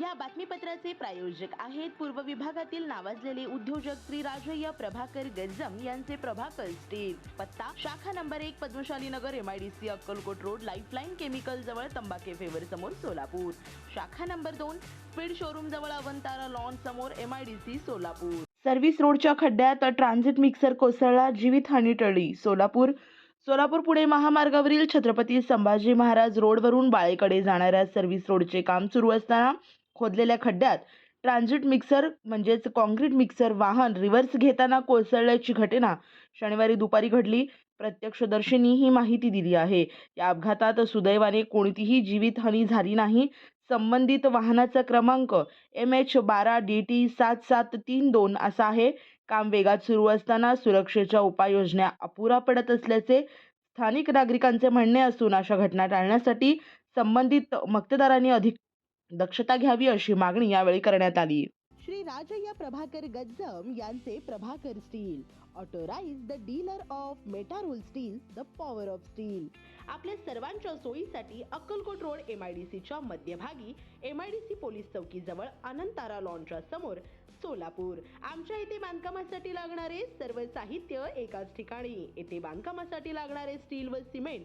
या बातमीपत्राचे प्रायोजक आहेत पूर्व विभागातील नावाजलेले उद्योजक श्री राजय्य प्रभाकर गज्जम यांचे प्रभाकर स्टील. पत्ता शाखा नंबर एक Padmashali Nagar MIDC Akkalkot road Lifeline chemical जवळ तंबाखे फेवर समोर सोलापूर. शाखा नंबर दोन स्पीड शोरूम जवळ अवंतारा लॉन समोर एमआयडीसी सोलापूर. सर्व्हिस रोडच्या खड्ड्यात ट्रान्झिट मिक्सर कोसळला जीवितहानी टळली. सोलापूर सोलापूर पुणे महामार्गावरील छत्रपती संभाजी महाराज रोडवरून बाळेकडे जाणाऱ्या सर्व्हिस रोडचे काम सुरू असताना खोदलेल्या खड्ड्यात ट्रान्झिट मिक्सर म्हणजेच कॉन्क्रीट मिक्सर वाहन रिव्हर्स घेताना कोसळल्याची घटना शनिवारी दुपारी घडली. प्रत्यक्षदर्शींनी ही माहिती दिली आहे. या अपघातात सुदैवाने कोणतीही जीवितहानी झाली नाही. संबंधित वाहनाचा क्रमांक एम एच बारा डी टी सात सात तीन दोन असा आहे. काम वेगात सुरू असताना सुरक्षेच्या उपाययोजना अपुरा पडत असल्याचे स्थानिक नागरिकांचे म्हणणे असून अशा घटना टाळण्यासाठी संबंधित मक्तेदारांनी अधिक दक्षता घ्यावी अशी मागणी यावेळी करण्यात आली. श्री राजय्य प्रभाकर गज्जम यांचे Prabhakar steel authorise the dealer of Metarol steel the power of steel. आपल्या सर्वांच्या सोयीसाठी Akkalkot road M I D सीच्या मध्यभागी M I D C police चौकीजवळ Anantara लॉनच्या समोर सोलापूर. आमच्या इथे बांधकामासाठी लागणारे सर्व साहित्य एकाच ठिकाणी. येथे बांधकामासाठी लागणारे स्टील व सिमेंट